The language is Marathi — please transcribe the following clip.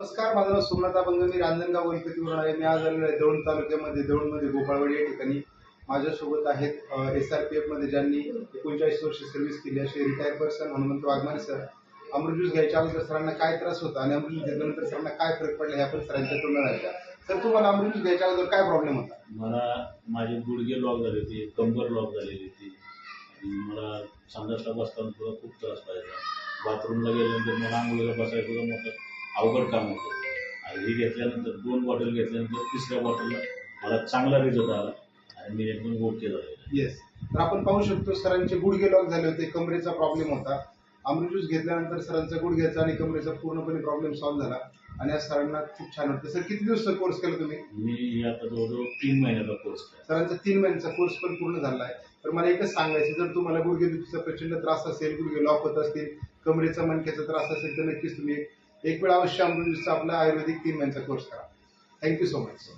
नमस्कार माझं नाव सोमनाथ अभंग मी रांजणगाव गणपतीवरून आहे मी आज आलेलो आहे दौंड तालुक्यामध्ये दौंडमध्ये गोपाळवाडी या ठिकाणी. माझ्यासोबत आहेत एस आर पी एफमध्ये ज्यांनी एकोणचाळीस वर्ष सर्व्हिस केली असे retire person Hanumant Waghmare sir Amrut juice घ्यायच्या अगोदर सरांना काय त्रास होता आणि अमृत ज्यूस घेतल्यानंतर सरांना काय फरक पडला ह्या पण सरांच्या तोंडाला आल्या. सर तुम्हाला अमृत ज्यूस घ्यायच्या अगोदर काय प्रॉब्लेम होता? मला माझे गुडघे लॉक झाले होते कंबर लॉक झालेली होती. आणि मला संडासला बसताना सुद्धा खूप त्रास व्हायचा. बाथरूमला गेल्यानंतर मला आंघोळीला बसायचं मोठं अवघड काम होतं. आणि हे घेतल्यानंतर दोन बॉटल घेतल्यानंतर तिसऱ्या बॉटलला मला चांगला रिझल्ट आला आणि मी एकदम ओके झालेलो येस तर आपण पाहू शकतो सरांचे गुडघे लॉक झाले होते कमरेचा प्रॉब्लेम होता. अमृत ज्यूस घेतल्यानंतर सरांचा गुडघ्याचा आणि कमरेचा पूर्णपणे प्रॉब्लेम सॉल्व्ह झाला. आणि आज सरांना खूप छान वाटतं सर किती दिवस कोर्स केला तुम्ही? मी आता जवळजवळ तीन महिन्याचा कोर्स केला. सरांचा तीन महिन्याचा कोर्स पण पूर्ण झाला आहे. तर मला एकच सांगायचं जर तुम्हाला गुडघेदुखीचा प्रचंड त्रास असेल गुडघे लॉक होत असतील कमरेचा मणक्याचा त्रास असेल तर नक्कीच तुम्ही एक वेळ अवश्य अमृत आपला आयुर्वेदिक तीन महिन्याचा कोर्स करा. Thank you so much